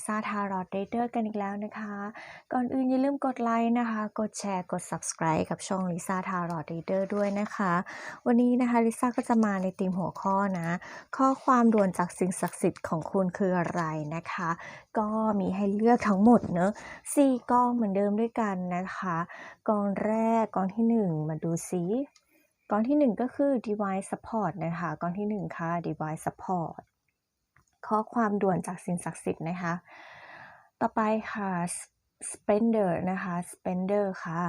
ลิซ่าทารอดเดเดอร์กันอีกแล้วนะคะ ก่อนอื่นอย่าลืมกดไลค์นะคะ กดแชร์กด subscribe กับช่องลิซ่าทารอดเดเดอร์ด้วยนะคะ วันนี้นะคะลิซ่าก็จะมาในธีมหัวข้อนะ ข้อความด่วนจากสิ่งศักดิ์สิทธิ์ของคุณคืออะไรนะคะ ก็มีให้เลือกทั้งหมดเนอะสี่กองเหมือนเดิมด้วยกันนะคะกองแรกกองที่หนึ่งมาดูซิกองที่หนึ่งก็คือ device support นะคะกองที่หนึ่งค่ะ device support ข้อความด่วนจากสิ่งศักดิ์สิทธิ์นะคะ ต่อไปค่ะ spender นะคะ spender ค่ะ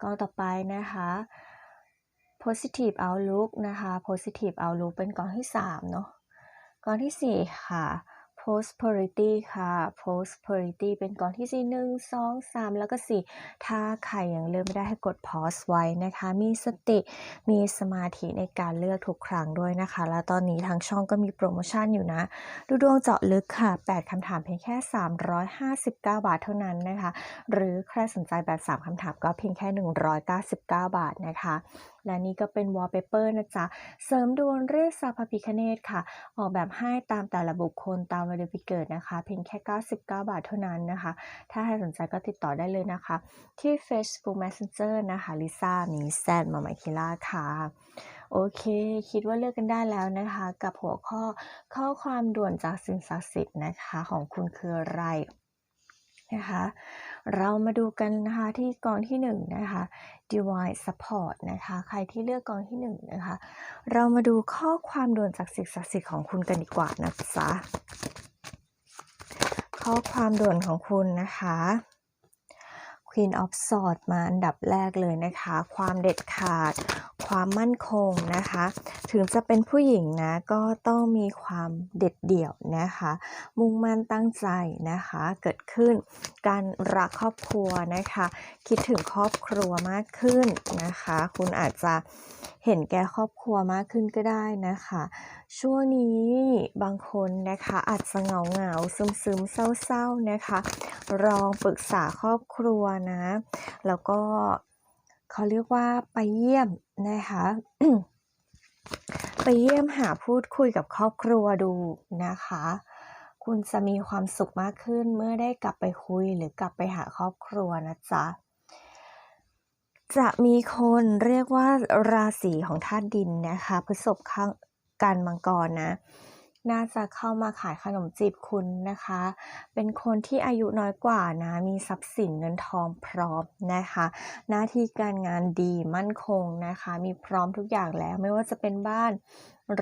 กองต่อไปนะคะ positive outlook นะคะ positive outlook เป็นกองที่3เนาะกองทีสี่4 ค่ะ prosperity ค่ะ prosperity เป็นก่องที่4 1 2 3แล้วก็4ถ้าใครยังเลือกไม่ได้ให้กด pause ไว้นะคะ มีสติมีสมาธิในการเลือกทุกครั้งด้วยนะคะ แล้วตอนนี้ทางช่องก็มีโปรโมชั่นอยู่นะ ดูดวงเจาะลึกค่ะ 8คำถามเพียงแค่ 359 บาทเท่านั้นนะคะ หรือใครสนใจแบบ 3คำถามก็เพียงแค่ 199 บาทนะคะและนี่ก็เป็นวอลเปเปอร์นะจ๊ะ เสริมดวงเรียกซาพพิคเนตค่ะ ออกแบบให้ตามแต่ละบุคคลตามวันเดือนปีเกิดนะคะ เพียงแค่ 99 บาทเท่านั้นนะคะ ถ้าใครสนใจก็ติดต่อได้เลยนะคะ ที่ Facebook Messenger นะคะลิซ่ามีแซนมาไมคิล่าค่ะโอเค คิดว่าเลือกกันได้แล้วนะคะ กับหัวข้อข้อความด่วนจากสิ่งศักดิ์สิทธิ์นะคะ ของคุณคืออะไร นะคะ เรามาดูกันนะคะที่กองที่1นะคะ Divine Support นะคะ ใครที่เลือกกองที่1นะคะ เรามาดูข้อความด่วนจากสิ่งศักดิ์สิทธิ์ของคุณกันดีกว่านะจ๊ะข้อความด่วนของคุณนะคะ Queen of Swords มาอันดับแรกเลยนะคะ ความเด็ดขาด ความมั่นคงนะคะ ถึงจะเป็นผู้หญิงนะก็ต้องมีความเด็ดเดี่ยวนะคะ มุ่งมั่นตั้งใจนะคะ เกิดขึ้นการรักครอบครัวนะคะ คิดถึงครอบครัวมากขึ้นนะคะ คุณอาจจะเห็นแก่ครอบครัวมากขึ้นก็ได้นะคะ ช่วงนี้บางคนนะคะอาจจะเหงาเหงาซึมซึมเศร้าๆนะคะลองปรึกษาครอบครัวนะ แล้วก็ เขาเรียกว่าไปเยี่ยมนะคะไปเยี่ยมหาพูดคุยกับครอบครัวดูนะคะ คุณจะมีความสุขมากขึ้นเมื่อได้กลับไปคุยหรือกลับไปหาครอบครัวนะจ๊ะจะมีคนเรียกว่าราศีของธาตุดินนะคะพฤษภข้างกันมังกรนะ น่าจะเข้ามาขายขนมจีบคุณนะคะ เป็นคนที่อายุน้อยกว่านะ มีทรัพย์สินเงินทองพร้อมนะคะ หน้าที่การงานดีมั่นคงนะคะ มีพร้อมทุกอย่างแล้วไม่ว่าจะเป็นบ้าน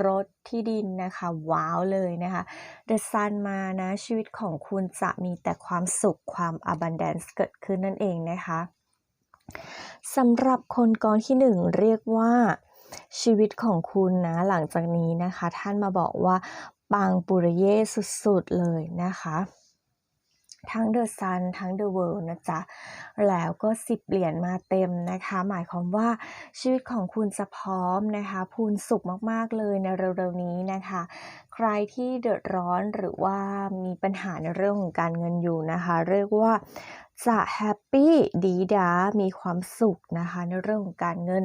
รถที่ดินนะคะ ว้าวเลยนะคะ The Sun มานะชีวิตของคุณจะมีแต่ความสุขความ abundance เกิดขึ้นนั่นเองนะคะสำหรับคนกองที่หนึ่งเรียกว่า ชีวิตของคุณนะ หลังจากนี้นะคะ ท่านมาบอกว่าปังปุริเย่สุดๆเลยนะคะ ทั้ง The Sun ทั้ง The World นะจ๊ะ แล้วก็10เหรียญมาเต็มนะคะ หมายความว่าชีวิตของคุณจะพร้อมนะคะพูนสุขมากๆเลยในเร็วๆนี้นะคะ ใครที่เดือดร้อนหรือว่ามีปัญหาในเรื่องของการเงินอยู่นะคะ เรียกว่าจะแฮปปี้ดีดามีความสุขนะคะในเรื่องของการเงิน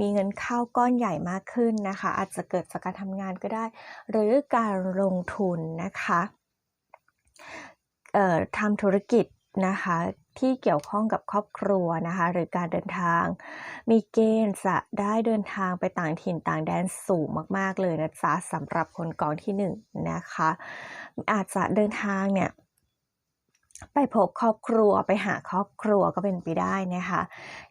มีเงินเข้าก้อนใหญ่มากขึ้นนะคะ อาจจะเกิดจากการทำงานก็ได้ หรือการลงทุนนะคะทำธุรกิจนะคะที่เกี่ยวข้องกับครอบครัวนะคะหรือการเดินทาง มีเกณฑ์จะได้เดินทางไปต่างถิ่นต่างแดนสูงมาก ๆ เลยนะจ๊ะสำหรับคนกองที่หนึ่งนะคะอาจจะเดินทางเนี่ย ไปพบครอบครัวไปหาครอบครัวก็เป็นไปได้นะคะ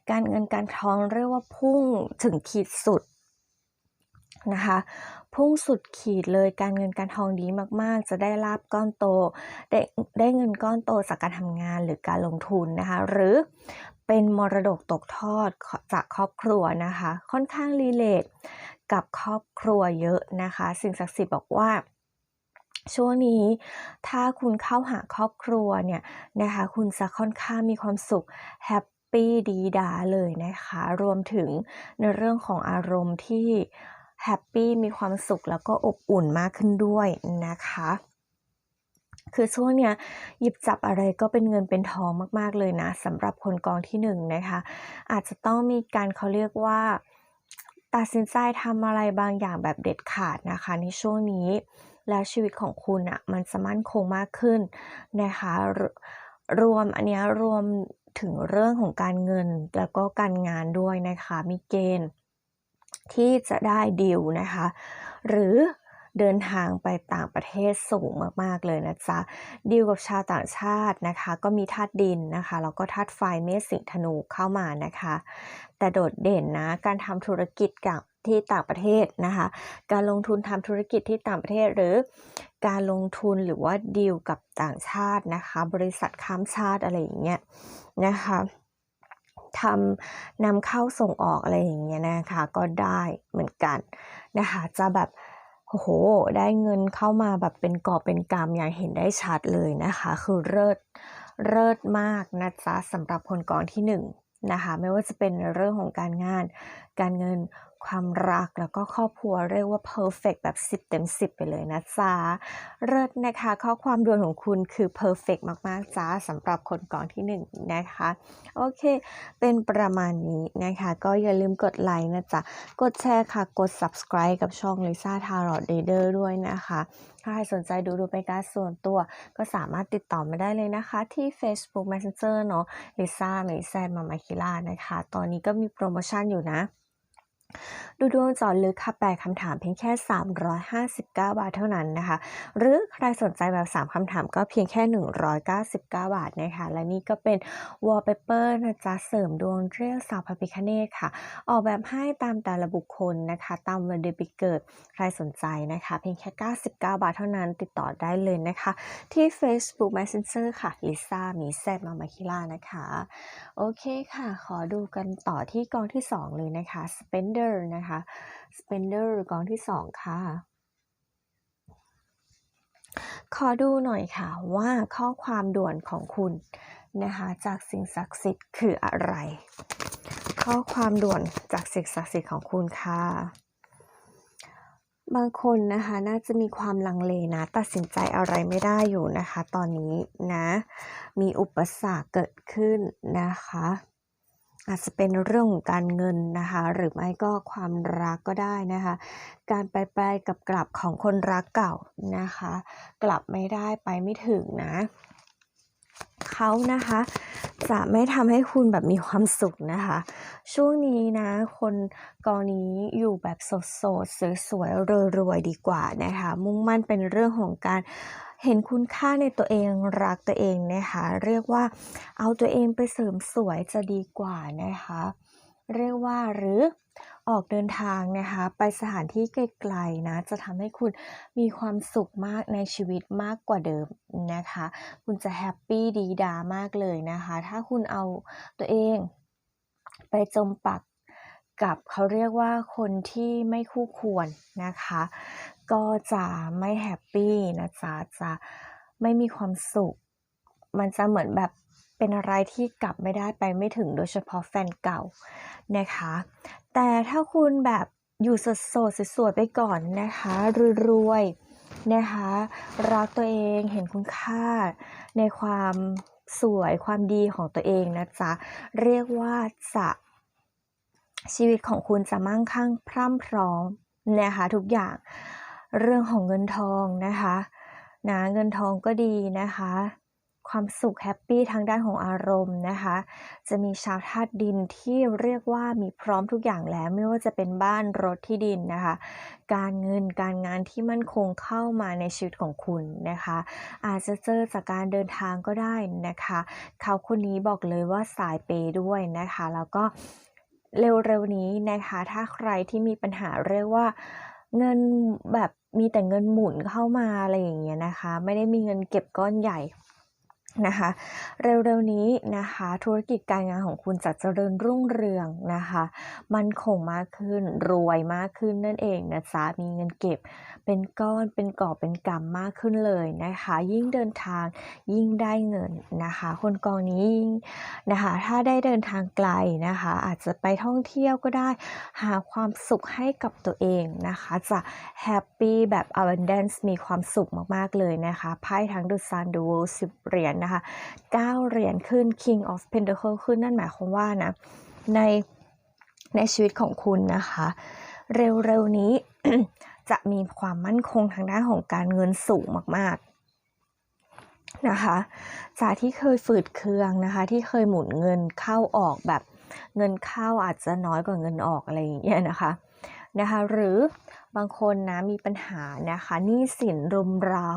การเงินการทองเรียกว่าพุ่งถึงขีดสุดนะคะ พุ่งสุดขีดเลยการเงินการทองดีมาก ๆ จะได้ลาบก้อนโต ได้ได้เงินก้อนโตจากการทำงานหรือการลงทุนนะคะ หรือเป็นมรดกตกทอดจากครอบครัวนะคะ ค่อนข้างรีเลทกับครอบครัวเยอะนะคะ สิ่งศักดิ์สิทธิ์บอกว่า ช่วงนี้ถ้าคุณเข้าหาครอบครัวเนี่ยนะคะคุณจะค่อนข้างมีความสุขแฮปปี้ดีดาเลยนะคะ รวมถึงในเรื่องของอารมณ์ที่แฮปปี้มีความสุขแล้วก็อบอุ่นมากขึ้นด้วยนะคะคือช่วงเนี้ยหยิบจับอะไรก็เป็นเงินเป็นทองมาก ๆ เลยนะสำหรับคนกองที่หนึ่งนะคะ อาจจะต้องมีการเขาเรียกว่า ตัดสินใจทำอะไรบางอย่างแบบเด็ดขาดนะคะในช่วงนี้ แล้วชีวิตของคุณอะมันจะมั่นคงมากขึ้นนะคะรรวมอันนี้รวมถึงเรื่องของการเงินแล้วก็การงานด้วยนะคะมีเกณฑ์ที่จะได้ดีลนะคะ หรือ เดินทางไปต่างประเทศสูงมากๆเลยนะจ๊ะดีลกับชาวต่างชาตินะคะ ก็มีธาตุดินนะคะแล้วก็ธาตุไฟเมษสิงธนูเข้ามานะคะ แต่โดดเด่นนะการทำธุรกิจกับที่ต่างประเทศนะคะ การลงทุนทำธุรกิจที่ต่างประเทศหรือการลงทุนหรือว่าดีลกับต่างชาตินะคะ บริษัทข้ามชาติอะไรอย่างเงี้ยนะคะทำนำเข้าส่งออกอะไรอย่างเงี้ยนะคะ ก็ได้เหมือนกันนะคะ จะแบบ โอ้โห ได้เงินเข้ามาแบบเป็นกอบเป็นกำอย่างเห็นได้ชัดเลยนะคะ คือเลิศเลิศมากนะจ๊ะสำหรับคนกองที่หนึ่งนะคะไม่ว่าจะเป็นเรื่องของการงาน การเงิน ความรักแล้วก็ครอบครัวเรียกว่า perfect แบบ 10 เต็ม 10 ไปเลยนะจ๊ะเลิศนะคะ ข้อความด่วนของคุณคือ perfect มาก ๆจ้าสำหรับคนกองที่ 1 นะคะ โอเค เป็นประมาณนี้นะคะ ก็อย่าลืมกดไลค์นะจ๊ะ กดแชร์ค่ะ กด subscribe กับช่อง Lisa Tarot Reader ด้วยนะคะ ถ้าใครสนใจดูดูเป็นการส่วนตัว ก็สามารถติดต่อมาได้เลยนะคะ ที่ Facebook Messenger เนาะ Lisa เมยแซนมามาคิล่านะคะ ตอนนี้ก็มีโปรโมชั่นอยู่นะ ดูดวงจอดลึกค่ะแปคำถามเพียงแค่ 359 บาทเท่านั้นนะคะ หรือใครสนใจแบบ 3 คำถามก็เพียงแค่ 199 บาทนะคะ และนี่ก็เป็น wallpaper นะจ๊ะ เสริมดวงเรียกสาวพระพิคเนตค่ะ ออกแบบให้ตามแต่ละบุคคลนะคะ ตามวันเดือนปีเกิด ใครสนใจนะคะ เพียงแค่ 99 บาทเท่านั้น ติดต่อได้เลยนะคะ ที่ Facebook Messenger ค่ะ ลิซ่า มีแซดมามาคิล่านะคะ โอเคค่ะ ขอดูกันต่อที่กองที่ 2 เลยนะคะ Spender นะคะ Spender กองที่2ค่ะ ขอดูหน่อยค่ะว่าข้อความด่วนของคุณนะคะจากสิ่งศักดิ์สิทธิ์คืออะไร ข้อความด่วนจากสิ่งศักดิ์สิทธิ์ของคุณค่ะ บางคนนะคะน่าจะมีความลังเลนะ ตัดสินใจอะไรไม่ได้อยู่นะคะ ตอนนี้นะ มีอุปสรรคเกิดขึ้นนะคะ อาจจะเป็นเรื่องของการเงินนะคะ หรือไม่ก็ความรักก็ได้นะคะ การไปไปกับกลับของคนรักเก่านะคะ กลับไม่ได้ไปไม่ถึงนะเขานะคะจะไม่ทำให้คุณแบบมีความสุขนะคะ ช่วงนี้นะ คนกองนี้อยู่แบบสดๆสวยๆรวยๆดีกว่านะคะ มุ่งมั่นเป็นเรื่องของการ เห็นคุณค่าในตัวเองรักตัวเองนะคะเรียกว่าเอาตัวเองไปเสริมสวยจะดีกว่านะคะเรียกว่าหรือออกเดินทางนะคะไปสถานที่ไกลๆนะจะทำให้คุณมีความสุขมากในชีวิตมากกว่าเดิมนะคะ คุณจะแฮปปี้ดีดามากเลยนะคะ ถ้าคุณเอาตัวเองไปจมปักกับเขาเรียกว่าคนที่ไม่คู่ควรนะคะ ก็จะไม่แฮปปี้นะจ๊ะจะไม่มีความสุข มันจะเหมือนแบบเป็นอะไรที่กลับไม่ได้ไปไม่ถึงโดยเฉพาะแฟนเก่านะคะ แต่ถ้าคุณแบบอยู่โสดสวยๆไปก่อนนะคะรวยๆนะคะ รักตัวเองเห็นคุณค่าในความสวยความดีของตัวเองนะจ๊ะ เรียกว่าจะชีวิตของคุณจะมั่งคั่งพร่ำพร้อมนะคะทุกอย่าง เรื่องของเงินทองนะคะนะเงินทองก็ดีนะคะ ความสุขแฮปปี้ทางด้านของอารมณ์นะคะ จะมีชาวธาตุดินที่เรียกว่ามีพร้อมทุกอย่างแล้ว ไม่ว่าจะเป็นบ้านรถที่ดินนะคะ การเงินการงานที่มั่นคงเข้ามาในชีวิตของคุณนะคะ อาจจะเจอจากการเดินทางก็ได้นะคะ เขาคนนี้บอกเลยว่าสายเปย์ด้วยนะคะ แล้วก็เร็วๆนี้นะคะ ถ้าใครที่มีปัญหาเรียกว่า เงินแบบมีแต่เงินหมุนเข้ามา อะไรอย่างเงี้ยนะคะ ไม่ได้มีเงินเก็บก้อนใหญ่ นะคะเร็วๆนี้นะคะธุรกิจการงานของคุณจะเจริญรุ่งเรืองนะคะมันคงมากขึ้นรวยมากขึ้นนั่นเองนะจ๊ะมีเงินเก็บ เป็นก้อนเป็นกอบเป็นกำมากขึ้นเลยนะคะ ยิ่งเดินทางยิ่งได้เงินนะคะ คนกองนี้ยิ่งนะคะถ้าได้เดินทางไกลนะคะ อาจจะไปท่องเที่ยวก็ได้หาความสุขให้กับตัวเองนะคะจะแฮปปี้แบบ abundance มีความสุขมากๆเลยนะคะไพ่ทั้ง The Sun The World 10เหรียญนะคะ 9 เหรียญขึ้น King of Pentacle ขึ้นนั่นหมายความว่านะในในชีวิตของคุณนะคะ เร็วๆนี้จะมีความมั่นคงทางด้านของการเงินสูงมากๆนะคะจากที่เคยฝืดเคืองนะคะ ที่เคยหมุนเงินเข้าออกแบบเงินเข้าอาจจะน้อยกว่าเงินออกอะไรอย่างเงี้ยนะคะนะคะ หรือบางคนนะมีปัญหานะคะหนี้สินรุมเร้า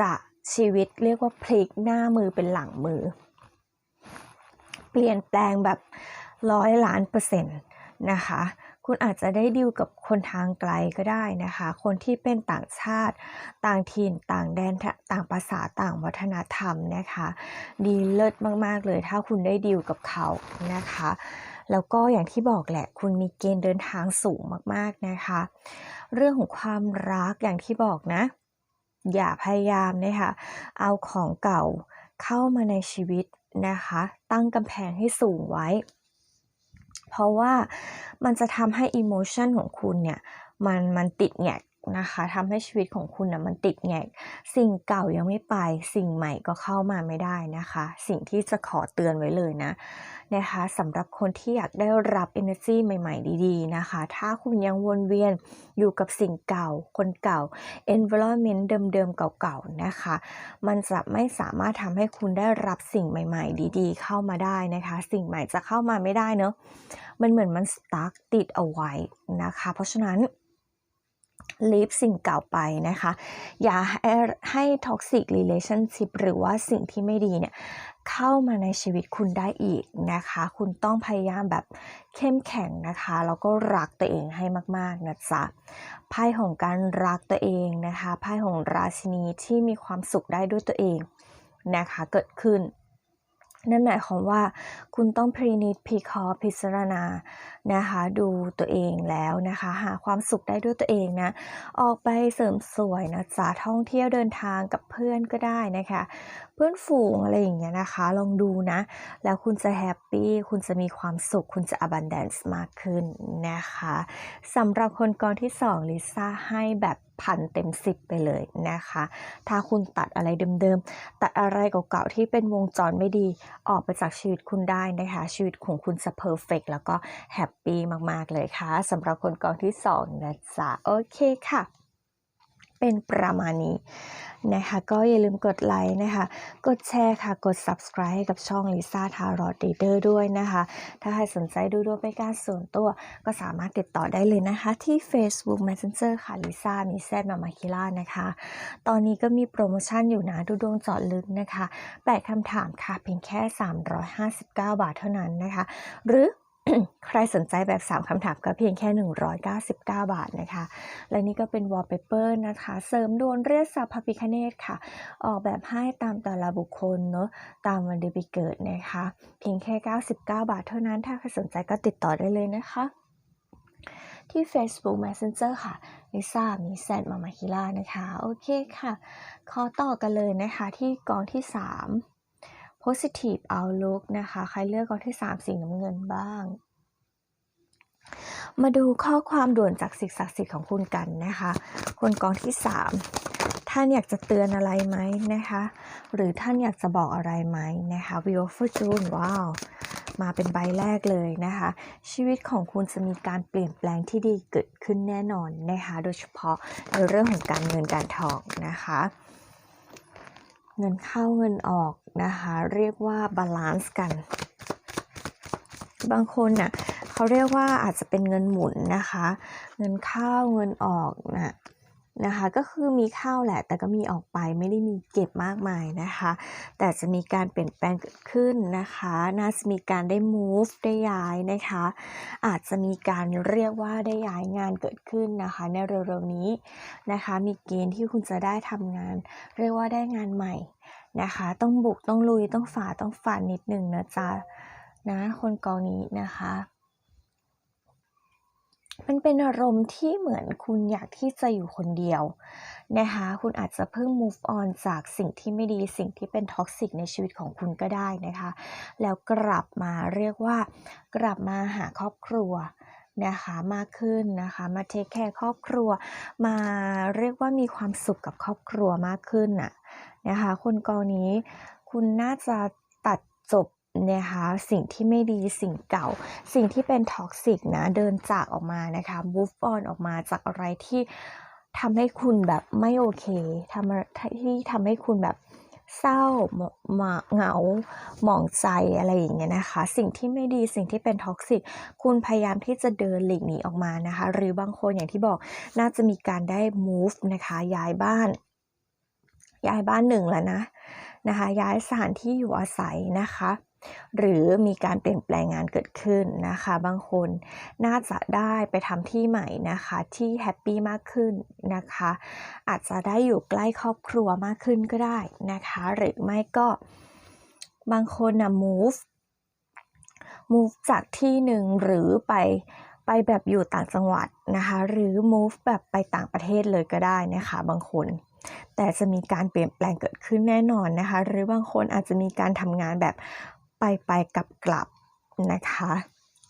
จะ ชีวิตเรียกว่าพลิกหน้ามือเป็นหลังมือ เปลี่ยนแปลงแบบร้อยล้านเปอร์เซ็นต์นะคะ คุณอาจจะได้ดิวกับคนทางไกลก็ได้นะคะ คนที่เป็นต่างชาติ ต่างถิ่น ต่างแดน ต่างภาษา ต่างวัฒนธรรมนะคะ ดีเลิศมาก ๆ เลย ถ้าคุณได้ดิวกับเขานะคะ แล้วก็อย่างที่บอกแหละ คุณมีเกณฑ์เดินทางสูงมาก ๆ นะคะ เรื่องของความรักอย่างที่บอกนะ อย่าพยายามนะคะเอาของเก่าเข้ามาในชีวิตนะคะ ตั้งกำแพงให้สูงไว้ เพราะว่ามันจะทำให้อิโมชันของคุณเนี่ยมันมันติดแงก นะคะทำให้ชีวิตของคุณนะมันติดแงกสิ่งเก่ายังไม่ไป สิ่งใหม่ก็เข้ามาไม่ได้นะคะ สิ่งที่จะขอเตือนไว้เลยนะนะคะสำหรับคนที่อยากได้รับ energy ใหม่ ๆ ดีๆนะคะ ถ้าคุณยังวนเวียนอยู่กับสิ่งเก่า คนเก่า environment เดิมๆเก่าๆนะคะ มันจะไม่สามารถทำให้คุณได้รับสิ่งใหม่ ๆ ดีๆ เข้ามาได้นะคะ สิ่งใหม่จะเข้ามาไม่ได้เนอะมันเหมือนมันสตาร์กติดเอาไว้นะคะ เพราะฉะนั้น ลีฟสิ่งเก่าไปนะคะ อย่าให้ให้ท็อกซิก e ี a t i o n s h i p หรือว่าสิ่งที่ไม่ดีเนี่ยเข้ามาในชีวิตคุณได้อีกนะคะ คุณต้องพยายามแบบเข้มแข็งนะคะ แล้วก็รักตัวเองให้มากๆนะจ๊ะไพ่ของการรักตัวเองนะคะไพ่ของราชินีที่มีความสุขได้ด้วยตัวเองนะคะ เกิดขึ้น นั่นหมายความว่าคุณต้องพินิจพิเคราะห์พิจารณานะคะดูตัวเองแล้วนะคะหาความสุขได้ด้วยตัวเองนะออกไปเสริมสวยนะจ๊ะท่องเที่ยวเดินทางกับเพื่อนก็ได้นะคะ พื่อนฝูงอะไรอย่างเงี้ยนะคะ ลองดูนะ แล้วคุณจะแฮปปี้คุณจะมีความสุข คุณจะ abundance มากขึ้นนะคะสำหรับคนกองที่2ลิซ่าให้แบบพันเต็มสิบไปเลยนะคะ ถ้าคุณตัดอะไรเดิมๆ ตัดอะไรเก่าๆที่เป็นวงจรไม่ดีออกไปจากชีวิตคุณได้นะคะ ชีวิตของคุณจะเพอร์เฟกแล้วก็แฮปปี้มากๆเลยค่ะสำหรับคนกองที่2นะจ๊ะ โอเคค่ะ เป็นประมาณนี้นะคะ ก็อย่าลืมกดไลค์นะคะ กดแชร์ค่ะ กด subscribe ให้กับช่อง Lisa Tarot Reader ด้วยนะคะ ถ้าใครสนใจดูดวงเป็นการส่วนตัว ก็สามารถติดต่อได้เลยนะคะ ที่ Facebook Messenger ค่ะ Lisa มีแซดมามาคิล่านะคะ ตอนนี้ก็มีโปรโมชั่นอยู่นะ ดูดวงเจาะลึกนะคะแปดคำถามค่ะ เพียงแค่ 359 บาทเท่านั้นนะคะ หรือ ใครสนใจแบบ 3คำถามก็เพียงแค่ 199 บาทนะคะ และนี่ก็เป็นวอลเปเปอร์นะคะ เสริมดวงเรียกสัพพพิคเนตค่ะ ออกแบบให้ตามแต่ละบุคคลเนาะตามวันเดือนปีเกิดนะคะ เพียงแค่ 99 บาทเท่านั้นถ้าใครสนใจก็ติดต่อได้เลยนะคะ ที่ Facebook Messenger ค่ะลิซ่ามีแซดมามาคิล่านะคะ โอเคค่ะ ขอต่อกันเลยนะคะที่กองที่ 3 positive outlook นะคะ ใครเลือกกองที่ 3 สีน้ำเงินบ้าง มาดูข้อความด่วนจากสิ่งศักดิ์สิทธิ์ของคุณกันนะคะ คนกองที่ 3 ท่านอยากจะเตือนอะไรไหมนะคะ หรือท่านอยากจะบอกอะไรไหมนะคะ Wheel of Fortune ว้าวมาเป็นใบแรกเลยนะคะ ชีวิตของคุณจะมีการเปลี่ยนแปลงที่ดีเกิดขึ้นแน่นอนนะคะ โดยเฉพาะในเรื่องของการเงินการทองนะคะ เงินเข้าเงินออกนะคะ เรียกว่าบาลานซ์กัน บางคนน่ะเขาเรียกว่าอาจจะเป็นเงินหมุนนะคะ เงินเข้าเงินออกนะ นะคะ ก็คือมีเข้าแหละ แต่ก็มีออกไปไม่ได้มีเก็บมากมายนะคะ แต่จะมีการเปลี่ยนแปลงเกิดขึ้นนะคะ น่าจะมีการได้ move ได้ย้ายนะคะ อาจจะมีการเรียกว่าได้ย้ายงานเกิดขึ้นนะคะ ในเร็วๆนี้นะคะ มีเกณฑ์ที่คุณจะได้ทำงาน เรียกว่าได้งานใหม่นะคะ ต้องบุกต้องลุยต้องฝ่าต้องฟันนิดนึงนะจ๊ะนะคนกองนี้นะคะ มันเป็นอารมณ์ที่เหมือนคุณอยากที่จะอยู่คนเดียวนะคะ คุณอาจจะเพิ่ง move on จากสิ่งที่ไม่ดีสิ่งที่เป็นท็อกซิกในชีวิตของคุณก็ได้นะคะ แล้วกลับมาเรียกว่ากลับมาหาครอบครัวนะคะมากขึ้นนะคะมาเทคแคร์ครอบครัว มาเรียกว่ามีความสุขกับครอบครัวมากขึ้นน่ะนะคะคนกองนี้คุณน่าจะตัดจบ นะคะสิ่งที่ไม่ดีสิ่งเก่า สิ่งที่เป็นท็อกซิกนะเดินจากออกมานะคะ move on ออกมาจากอะไรที่ทำให้คุณแบบไม่โอเคทำที่ทำให้คุณแบบเศร้าหมหมาเหงาหมองใจอะไรอย่างเงี้ยนะคะ สิ่งที่ไม่ดีสิ่งที่เป็นท็อกซิกคุณพยายามที่จะเดินหลีกหนีออกมานะคะ หรือบางคนอย่างที่บอกน่าจะมีการได้ move นะคะย้ายบ้าน ย้ายบ้านหนึ่งแล้วนะนะคะ ย้ายสถานที่อยู่อาศัยนะคะ หรือมีการเปลี่ยนแปลงงานเกิดขึ้นนะคะ บางคนน่าจะได้ไปทำที่ใหม่นะคะ ที่แฮปปี้มากขึ้นนะคะ อาจจะได้อยู่ใกล้ครอบครัวมากขึ้นก็ได้นะคะ หรือไม่ก็บางคนนะ move move จากที่หนึ่งหรือไปไปแบบอยู่ต่างจังหวัดนะคะ หรือ move แบบไปต่างประเทศเลยก็ได้นะคะ บางคนแต่จะมีการเปลี่ยนแปลงเกิดขึ้นแน่นอนนะคะ หรือบางคนอาจจะมีการทำงานแบบ ไปไปกลับกลับนะคะ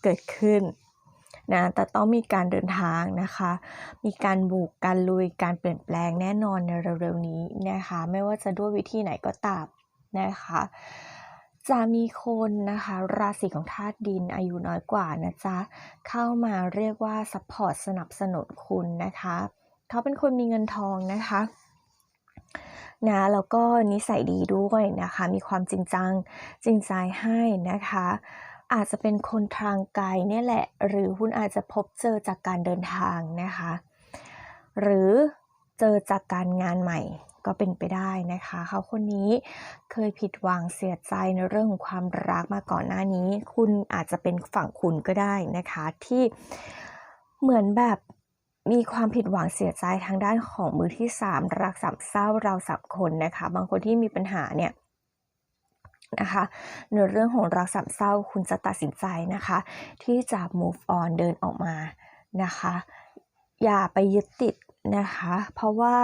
เกิดขึ้นนะแต่ต้องมีการเดินทางนะคะ มีการบุกการลุยการเปลี่ยนแปลงแน่นอนในเร็วๆนี้นะคะ ไม่ว่าจะด้วยวิธีไหนก็ตามนะคะ จะมีคนนะคะ ราศีของธาตุดินอายุน้อยกว่านะจ๊ะ เข้ามาเรียกว่าซัพพอร์ตสนับสนุนคุณนะคะ เขาเป็นคนมีเงินทองนะคะ นะแล้วก็นิสัยดีด้วยนะคะ มีความจริงจังจริงใจให้นะคะ อาจจะเป็นคนทางไกลเนี่ยแหละ หรือคุณอาจจะพบเจอจากการเดินทางนะคะ หรือเจอจากการงานใหม่ก็เป็นไปได้นะคะ เขาคนนี้เคยผิดหวังเสียใจในเรื่องของความรักมาก่อนหน้านี้ คุณอาจจะเป็นฝั่งคุณก็ได้นะคะ ที่เหมือนแบบ มีความผิดหวังเสียใจทางด้านของมือที่สามรักสามเศร้าเราสับคนนะคะ บางคนที่มีปัญหาเนี่ยนะคะในเรื่องของรักสามเศร้าคุณจะตัดสินใจนะคะ ที่จะ move on เดินออกมานะคะ อย่าไปยึดติดนะคะ เพราะว่า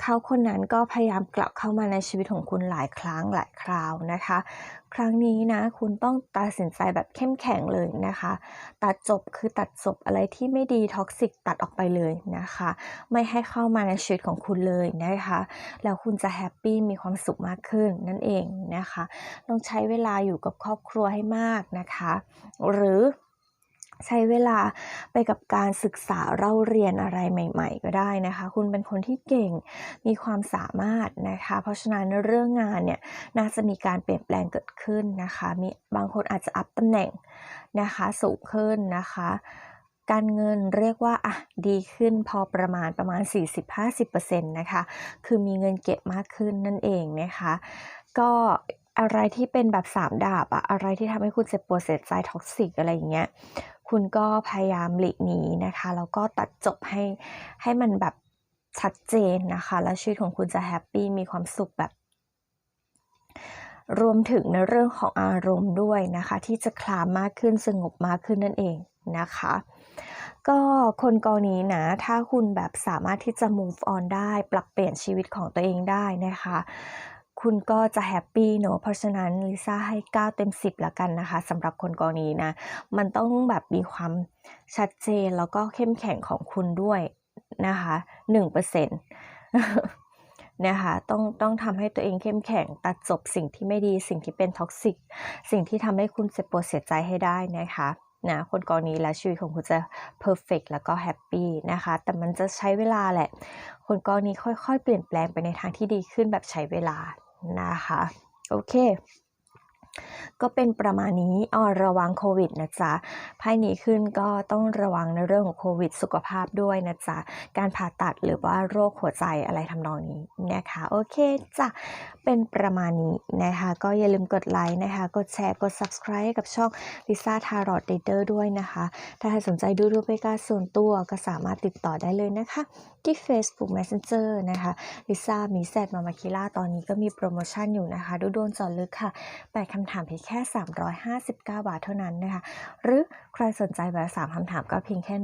เขาคนนั้นก็พยายามกลับเข้ามาในชีวิตของคุณหลายครั้งหลายคราวนะคะ ครั้งนี้นะ คุณต้องตัดสินใจแบบเข้มแข็งเลยนะคะ ตัดจบคือตัดจบอะไรที่ไม่ดีท็อกซิกตัดออกไปเลยนะคะ ไม่ให้เข้ามาในชีวิตของคุณเลยนะคะ แล้วคุณจะแฮปปี้มีความสุขมากขึ้นนั่นเองนะคะต้องใช้เวลาอยู่กับครอบครัวให้มากนะคะ หรือ ใช้เวลาไปกับการศึกษาเล่าเรียนอะไรใหม่ ๆ ก็ได้นะคะ คุณเป็นคนที่เก่งมีความสามารถนะคะ เพราะฉะนั้นเรื่องงานเนี่ยน่าจะมีการเปลี่ยนแปลงเกิดขึ้นนะคะมีบางคนอาจจะอัพตำแหน่งนะคะสูงขึ้นนะคะการเงินเรียกว่าอะดีขึ้นพอประมาณประมาณ 40-50%นะคะ คือมีเงินเก็บมากขึ้นนั่นเองนะคะ ก็อะไรที่เป็นแบบสามดาบอะอะไรที่ทำให้คุณเจ็บปวดเสียใจท็อกซิกอะไรอย่างเงี้ย คุณก็พยายามหลีกหนีนะคะแล้วก็ตัดจบให้ให้มันแบบชัดเจนนะคะ แล้วชีวิตของคุณจะแฮปปี้มีความสุขแบบ รวมถึงในเรื่องของอารมณ์ด้วยนะคะ ที่จะคลามมากขึ้นสงบมากขึ้นนั่นเองนะคะ ก็คนกรณีนะ ถ้าคุณแบบสามารถที่จะ move on ได้ ปรับเปลี่ยนชีวิตของตัวเองได้นะคะ คุณก็จะแฮปปี้เนอะเพราะฉะนั้นลิซ่าให้ 9 เต็ม 10 ละกันนะคะสำหรับคนกรณีนะ มันต้องแบบมีความชัดเจนแล้วก็เข้มแข็งของคุณด้วยนะคะ1%นะคะต้องต้องทำให้ตัวเองเข้มแข็งตัดจบสิ่งที่ไม่ดีสิ่งที่เป็นท็อกซิกสิ่งที่ทำให้คุณเจ็บปวดเสียใจให้ได้นะคะนะคนกรณีและชีวิตของคุณจะเพอร์เฟกแล้วก็แฮปปี้นะคะ แต่มันจะใช้เวลาแหละ คนกรณีค่อยๆ เปลี่ยนแปลงไปในทางที่ดีขึ้นแบบใช้เวลา นะคะ โอเค ก็เป็นประมาณนี้อ๋อระวังโควิดนะจ๊ะไพ่นี้ขึ้นก็ต้องระวังในเรื่องของโควิด สุขภาพด้วยนะจ๊ะการผ่าตัดหรือว่าโรคหัวใจอะไรทำนองนี้นะคะ โอเคจ้ะเป็นประมาณนี้นะคะ ก็อย่าลืมกดไลค์นะคะ กดแชร์กด subscribe กับช่อง Lisa Tarot Reader ด้วยนะคะ ถ้าใครสนใจดูรูปเป็นการส่วนตัวก็สามารถติดต่อได้เลยนะคะ ที่ Facebook Messenger นะคะลิซ่ามีแซดมามาคิล่าตอนนี้ก็มีโปรโมชั่นอยู่นะคะ ดูโดนจอดลึกค่ะแปดคำถามเพียงแค่ 359 บาทเท่านั้นนะคะ หรือใครสนใจแบบสามคำถามก็เพียงแค่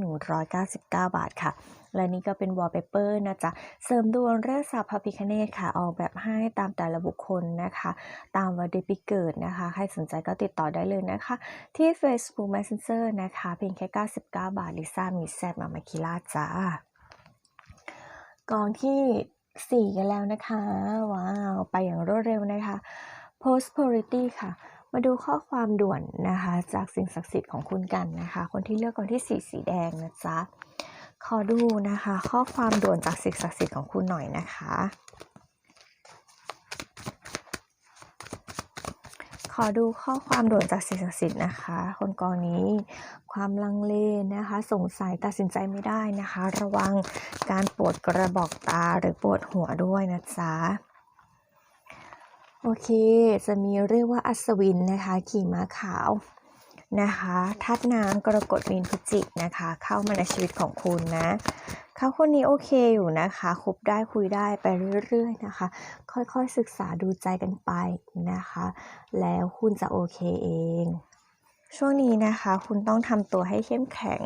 199 บาทค่ะ และนี่ก็เป็นวอลเปเปอร์นะจ๊ะ เสริมดวงเรื่องสาวพพิคเนตค่ะ ออกแบบให้ตามแต่ละบุคคลนะคะ ตามวันเดือนปีเกิดนะคะ ใครสนใจก็ติดต่อได้เลยนะคะ ที่ Facebook Messenger นะคะ เพียงแค่ 99 บาทลิซ่ามีแซดมามาคิล่าจ้ากองที่4กันแล้วนะคะ ว้าว ไปอย่างรวดเร็วนะคะ prosperity ค่ะ มาดูข้อความด่วนนะคะ จากสิ่งศักดิ์สิทธิ์ของคุณกันนะคะ คนที่เลือกก่อนที่สีสีแดงนะจ๊ะ ขอดูนะคะ ข้อความด่วนจากสิ่งศักดิ์สิทธิ์ของคุณหน่อยนะคะ ขอดูข้อความด่วนจากสิ่งศักดิ์สิทธิ์นะคะ คนกองนี้ความลังเลนะคะ สงสัยตัดสินใจไม่ได้นะคะ ระวังการปวดกระบอกตาหรือปวดหัวด้วยนะจ๊ะ โอเค จะมีเรียกว่าอัศวินนะคะ ขี่ม้าขาวนะคะทัดน้ำกรกฎมีนพฤจิกนะคะ เข้ามาในชีวิตของคุณนะเขาคนนี้โอเคอยู่นะคะคบได้คุยได้ไปเรื่อยๆนะคะ ค่อยๆศึกษาดูใจกันไปนะคะ แล้วคุณจะโอเคเอง ช่วงนี้นะคะ คุณต้องทำตัวให้เข้มแข็ง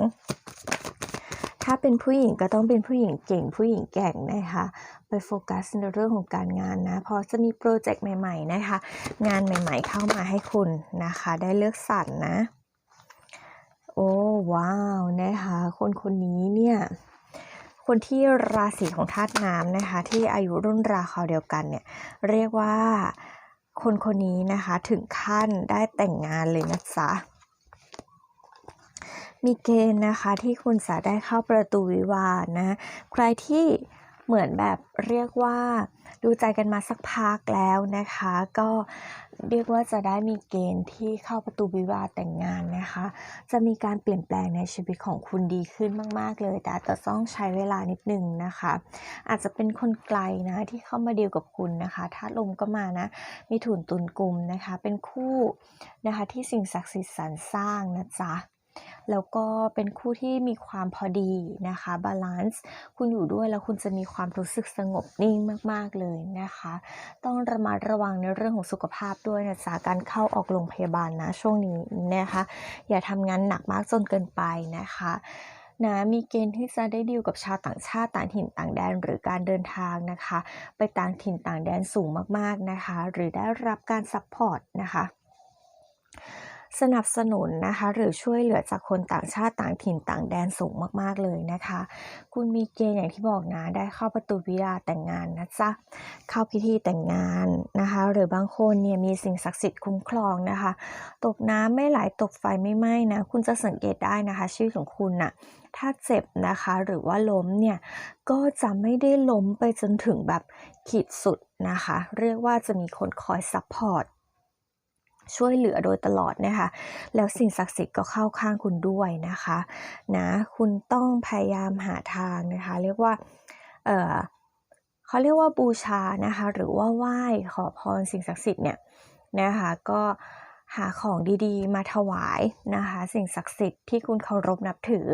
ถ้าเป็นผู้หญิงก็ต้องเป็นผู้หญิงเก่ง ผู้หญิงแกร่งนะคะ ไปโฟกัสในเรื่องของการงานนะ พอจะมีโปรเจกต์ใหม่ ๆ นะคะ งานใหม่ๆเข้ามาให้คุณนะคะ ได้เลือกสรรนะ โอ้ว้าวนะคะ คนคนนี้เนี่ยคนที่ราศีของธาตุน้ำนะคะ ที่อายุรุ่นราคราวเดียวกันเนี่ย เรียกว่าคนคนนี้นะคะถึงขั้นได้แต่งงานเลยนะจ๊ะ มีเกณฑ์นะคะที่คุณจะได้เข้าประตูวิวาห์นะ ใครที่เหมือนแบบเรียกว่าดูใจกันมาสักพักแล้วนะคะ ก็เรียกว่าจะได้มีเกณฑ์ที่เข้าประตูวิวาห์แต่งงานนะคะ จะมีการเปลี่ยนแปลงในชีวิตของคุณดีขึ้นมาก ๆ เลย แต่จะต้องใช้เวลานิดนึงนะคะ อาจจะเป็นคนไกลนะที่เข้ามาดีลกับคุณนะคะธาตุลมก็มานะ มีถุนตุนกลุ่มนะคะ เป็นคู่นะคะที่สิ่งศักดิ์สิทธิ์สรรสร้างนะจ๊ะ แล้วก็เป็นคู่ที่มีความพอดีนะคะบาลานซ์คุณอยู่ด้วยแล้วคุณจะมีความรู้สึกสงบนิ่งมาก ๆ เลยนะคะ ต้องระมัดระวังในเรื่องของสุขภาพด้วยนะจ๊ะการเข้าออกโรงพยาบาลนะช่วงนี้นะคะ อย่าทำงานหนักมากจนเกินไปนะคะนะมีเกณฑ์ที่จะได้ดีลกับชาวต่างชาติต่างถิ่นต่างแดนหรือการเดินทางนะคะ ไปต่างถิ่นต่างแดนสูงมากๆนะคะ หรือได้รับการซัพพอร์ตนะคะ สนับสนุนนะคะหรือช่วยเหลือจากคนต่างชาติต่างถิ่นต่างแดนสูงมากๆเลยนะคะ คุณมีเกณฑ์อย่างที่บอกนะได้เข้าประตูวิวาแต่งงานนะจ๊ะเข้าพิธีแต่งงานนะคะ หรือบางคนเนี่ยมีสิ่งศักดิ์สิทธิ์คุ้มครองนะคะ ตกน้ำไม่ไหลตกไฟไม่ไหม้นะคุณจะสังเกตได้นะคะชีวิตของคุณน่ะถ้าเจ็บนะคะหรือว่าล้มเนี่ยก็จะไม่ได้ล้มไปจนถึงแบบขีดสุดนะคะ เรียกว่าจะมีคนคอยซัพพอร์ต ช่วยเหลือโดยตลอดนะคะ แล้วสิ่งศักดิ์สิทธิ์ก็เข้าข้างคุณด้วยนะคะนะคุณต้องพยายามหาทางนะคะ เรียกว่าเออเขาเรียกว่าบูชานะคะ หรือว่าไหว้ขอพรสิ่งศักดิ์สิทธิ์เนี่ยนะคะก็หาของดีๆ มาถวายนะคะ สิ่งศักดิ์สิทธิ์ที่คุณเคารพนับถือ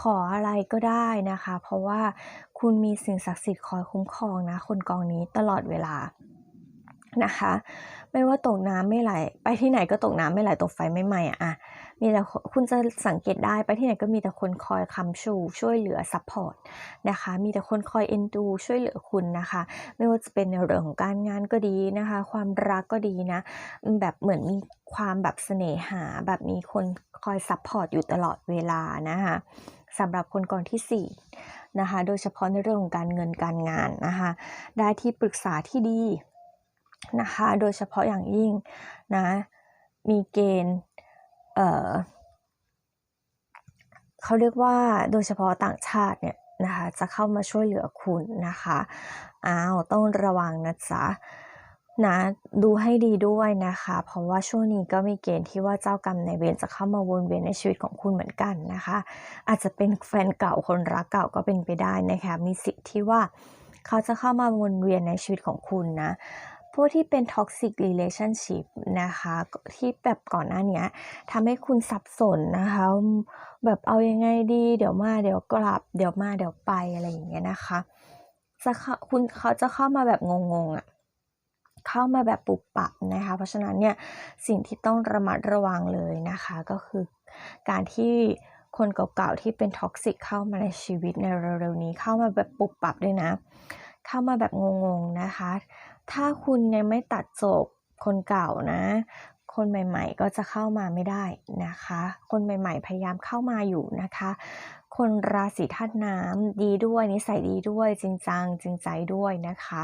ขออะไรก็ได้นะคะ เพราะว่าคุณมีสิ่งศักดิ์สิทธิ์คอยคุ้มครองนะคนกองนี้ตลอดเวลานะคะ ไม่ว่าตกน้ำไม่ไหล ไปที่ไหนก็ตกน้ำไม่ไหลตกไฟไม่ไหม้อะอะมีแต่คุณจะสังเกตได้ไปที่ไหนก็มีแต่คนคอยคำชู ช่วยเหลือซัพพอร์ตนะคะ มีแต่คนคอยเอ็นดู ช่วยเหลือคุณนะคะ ไม่ว่าจะเป็นในเรื่องของการงานก็ดีนะคะ ความรักก็ดีนะ แบบเหมือนมีความแบบเสน่หา แบบมีคนคอยซัพพอร์ตอยู่ตลอดเวลานะคะสำหรับคนกองที่4นะคะ โดยเฉพาะในเรื่องของการเงินการงานนะคะ ได้ที่ปรึกษาที่ดี นะคะ โดยเฉพาะอย่างยิ่งนะ มีเกณฑ์เเขาเรียกว่าโดยเฉพาะต่างชาติเนี่ยนะคะจะเข้ามาช่วยเหลือคุณนะคะอ้าวต้องระวังนะจ๊ะนะดูให้ดีด้วยนะคะ เพราะว่าช่วงนี้ก็มีเกณฑ์ที่ว่าเจ้ากรรมในเวรจะเข้ามาวนเวียนในชีวิตของคุณเหมือนกันนะคะ อาจจะเป็นแฟนเก่าคนรักเก่าก็เป็นไปได้นะคะ มีสิทธิ์ที่ว่าเขาจะเข้ามาวนเวียนในชีวิตของคุณนะ พวกที่เป็น toxic relationship นะคะที่แบบก่อนหน้านี้ทำให้คุณสับสนนะคะ แบบเอายังไงดีเดี๋ยวมาเดี๋ยวกลับ เดี๋ยวมาเดี๋ยวไปอะไรอย่างเงี้ยนะคะจะคุณเขาจะเข้ามาแบบงงๆอะเข้ามาแบบปุบปับนะคะ เพราะฉะนั้นเนี่ยสิ่งที่ต้องระมัดระวังเลยนะคะ ก็คือการที่คนเก่าๆที่เป็นท็อกซิกเข้ามาในชีวิตในเร็วๆนี้เข้ามาแบบปุบปับด้วยนะ เข้ามาแบบงงๆนะคะ ถ้าคุณยังไม่ตัดจบคนเก่านะ คนใหม่ ๆ ก็จะเข้ามาไม่ได้นะคะ คนใหม่ ๆ พยายามเข้ามาอยู่นะคะ คนราศีธาตุน้ำดีด้วยนิสัยดีด้วยจริงจังจริงใจด้วยนะคะ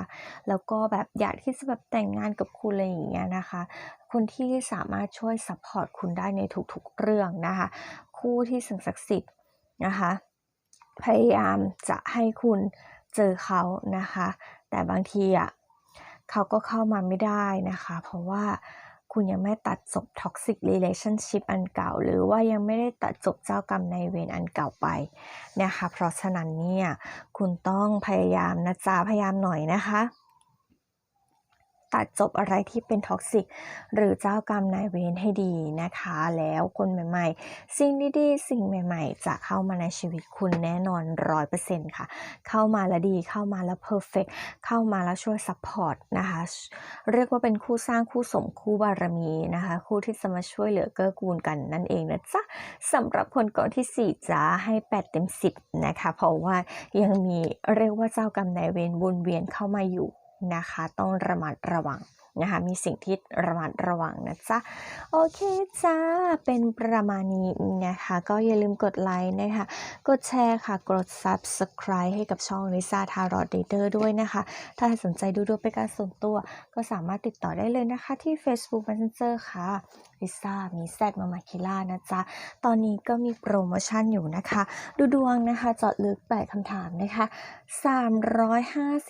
แล้วก็แบบอยากที่จะแบบแต่งงานกับคุณอะไรอย่างเงี้ยนะคะ คนที่สามารถช่วยซัปพอร์ตคุณได้ในทุกๆเรื่องนะคะ คู่ที่สิ่งศักดิ์สิทธิ์นะคะ พยายามจะให้คุณเจอเขานะคะ แต่บางทีอะ เขาก็เข้ามาไม่ได้นะคะ เพราะว่าคุณยังไม่ตัดจบ toxic relationship อันเก่า หรือว่ายังไม่ได้ตัดจบเจ้ากรรมในเวรอันเก่าไปนะคะ เพราะฉะนั้นเนี่ย คุณต้องพยายามนะจ๊ะพยายามหน่อยนะคะ ตัดจบอะไรที่เป็น toxic หรือเจ้ากรรมนายเวรให้ดีนะคะ แล้วคนใหม่ๆ สิ่งดีๆ สิ่งใหม่ๆ จะเข้ามาในชีวิตคุณแน่นอน100%ค่ะ เข้ามาแล้วดีเข้ามาแล้วเพอร์เฟกต์เข้ามาแล้วช่วยซัปพอร์ตนะคะ เรียกว่าเป็นคู่สร้างคู่สมคู่บารมีนะคะ คู่ที่จะมาช่วยเหลือเกื้อกูลกันนั่นเองนะจ๊ะสำหรับคนก่อนที่ 4จ้าให้ 8 เต็ม 10 นะคะ เพราะว่ายังมีเรียกว่าเจ้ากรรมนายเวรวนเวียนเข้ามาอยู่ นะคะ ต้องระมัดระวังนะคะมีสิ่งที่ระมัดระวังนะจ๊ะ โอเคจ้า เป็นประมาณนี้นะคะ ก็อย่าลืมกดไลค์นะคะ กดแชร์ค่ะ กด subscribe ให้กับช่องลิซ่าทารอดเดอร์ด้วยนะคะ ถ้าสนใจดูดวงเป็นการส่วนตัว ก็สามารถติดต่อได้เลยนะคะที่ Facebook Messenger ค่ะลิซ่ามีแซดมามาคิล่านะจ๊ะ ตอนนี้ก็มีโปรโมชั่นอยู่นะคะ ดูดวงนะคะเจาะลึก8คำถามนะคะ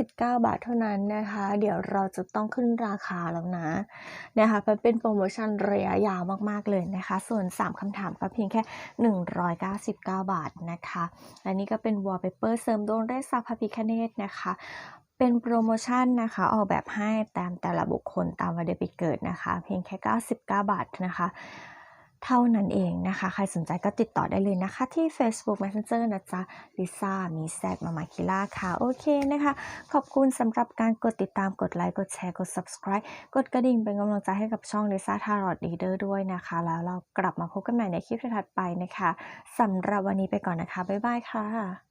359 บาทเท่านั้นนะคะ เดี๋ยวเราจะต้องขึ้นราคาแล้วนะนะคะมันเป็นโปรโมชั่นระยะยาวมากๆเลยนะคะ ส่วน 3คำถามก็เพียงแค่ 199 บาทนะคะ และนี่ก็เป็น wallpaper เสริมดวงได้วยสัพพพิคเนตนะคะ เป็นโปรโมชั่นนะคะออกแบบให้ตามแต่ละบุคคลตามวันเดือนปีเกิดนะคะ เพียงแค่ 99 บาทนะคะ เท่านั้นเองนะคะ ใครสนใจก็ติดต่อได้เลยนะคะ ที่ Facebook Messenger นะจ๊ะลิซ่ามีแซดมามาคิล่าค่ะ โอเคนะคะ ขอบคุณสำหรับการกดติดตามกดไลค์กดแชร์กด subscribe กดกระดิ่งเป็นกำลังใจให้กับช่อง Lisa Tarot Reader ด้วยนะคะ แล้วเรากลับมาพบกันใหม่ในคลิปถัดไปนะคะสำหรับวันนี้ไปก่อนนะคะบ๊ายบายค่ะ